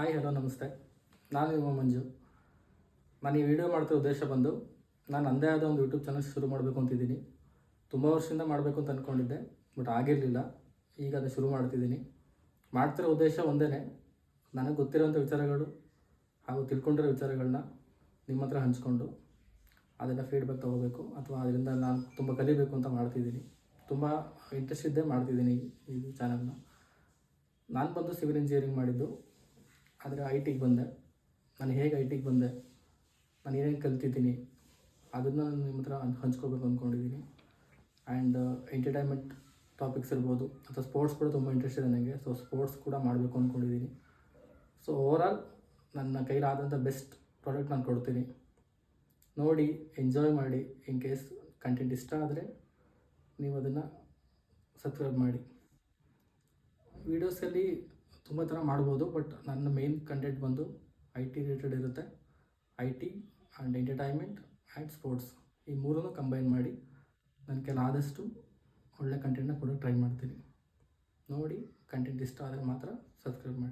Hi, hello, ನಮಸ್ತೆ. ನಾನು ನಿಮ್ಮ ಮಂಜು. ನಾನು ಈ ವಿಡಿಯೋ ಮಾಡ್ತಿರೋ ಉದ್ದೇಶ ಬಂದು, ನಾನು ಅಂದೇ ಆದ ಒಂದು ಯೂಟ್ಯೂಬ್ ಚಾನಲ್ ಶುರು ಮಾಡಬೇಕು ಅಂತಿದ್ದೀನಿ ತುಂಬ ವರ್ಷದಿಂದ ಮಾಡಬೇಕು ಅಂತ ಅಂದ್ಕೊಂಡಿದ್ದೆ ಬಟ್ ಆಗಿರಲಿಲ್ಲ. ಈಗ ಅದು ಶುರು ಮಾಡ್ತಿದ್ದೀನಿ. ಮಾಡ್ತಿರೋ ಉದ್ದೇಶ ಒಂದೇ ನನಗೆ ಗೊತ್ತಿರೋಂಥ ವಿಚಾರಗಳು ಹಾಗೂ ತಿಳ್ಕೊಂಡಿರೋ ವಿಚಾರಗಳನ್ನ ನಿಮ್ಮ ಹತ್ರ ಹಂಚ್ಕೊಂಡು ಅದೆಲ್ಲ ಫೀಡ್ಬ್ಯಾಕ್ ತೊಗೋಬೇಕು ಅಥವಾ ಅದರಿಂದ ನಾನು ತುಂಬ ಕಲಿಬೇಕು ಅಂತ ಮಾಡ್ತಿದ್ದೀನಿ. ತುಂಬ ಇಂಟ್ರೆಸ್ಟ್ ಇದ್ದೇ ಮಾಡ್ತಿದ್ದೀನಿ ಈ ಚಾನಲ್ನ. ನಾನು ಬಂದು ಸಿವಿಲ್ ಇಂಜಿನಿಯರಿಂಗ್ ಮಾಡಿದ್ದು ಆದರೆ ಐ ಟಿಗೆ ಬಂದೆ. ನಾನು ಹೇಗೆ ಐ ಟಿಗೆ ಬಂದೆ? ನಾನು ಏನೇನು ಕಲ್ತಿದ್ದೀನಿ? ಅದನ್ನು ನಾನು ನಿಮ್ಮ ಹತ್ರ ಹಂಚ್- ಹಂಚ್ಕೋಬೇಕು ಅಂದ್ಕೊಂಡಿದ್ದೀನಿ ಆ್ಯಂಡ್ ಎಂಟರ್ಟೈನ್ಮೆಂಟ್ ಟಾಪಿಕ್ಸ್ ಇರ್ಬೋದು. ಅಥವಾ ಸ್ಪೋರ್ಟ್ಸ್ ಕೂಡ ತುಂಬ ಇಂಟ್ರೆಸ್ಟ್ ಇದೆ ನನಗೆ ಸೊ ಸ್ಪೋರ್ಟ್ಸ್ ಕೂಡ ಮಾಡಬೇಕು ಅಂದ್ಕೊಂಡಿದ್ದೀನಿ ಸೊ ಓವರಾಲ್ ನನ್ನ ಕೈಲಾದಂಥ ಬೆಸ್ಟ್ ಪ್ರಾಡಕ್ಟ್ ನಾನು ಕೊಡ್ತೀನಿ. ನೋಡಿ ಎಂಜಾಯ್ ಮಾಡಿ. ಇನ್ ಕೇಸ್ ಕಂಟೆಂಟ್ ಇಷ್ಟ ಆದರೆ ನೀವು ಅದನ್ನು ಸಬ್ಸ್ಕ್ರೈಬ್ ಮಾಡಿ. ವೀಡಿಯೋಸಲ್ಲಿ ತುಂಬ ಥರ ಮಾಡ್ಬೋದು ಬಟ್ ನನ್ನ ಮೇನ್ ಕಂಟೆಂಟ್ ಬಂದು ಐ ಟಿ ರಿಲೇಟೆಡ್ ಇರುತ್ತೆ. I T and entertainment and sports ಈ ಮೂರನ್ನು ಕಂಬೈನ್ ಮಾಡಿ ನನ್ನ ಕೆಲ ಆದಷ್ಟು ಒಳ್ಳೆ ಕಂಟೆಂಟ್ನ ಕೊಡೋಕ್ಕೆ ಟ್ರೈ ಮಾಡ್ತೀನಿ. ನೋಡಿ ಕಂಟೆಂಟ್ ಇಷ್ಟ ಆದರೆ ಮಾತ್ರ ಸಬ್ಸ್ಕ್ರೈಬ್ ಮಾಡಿ.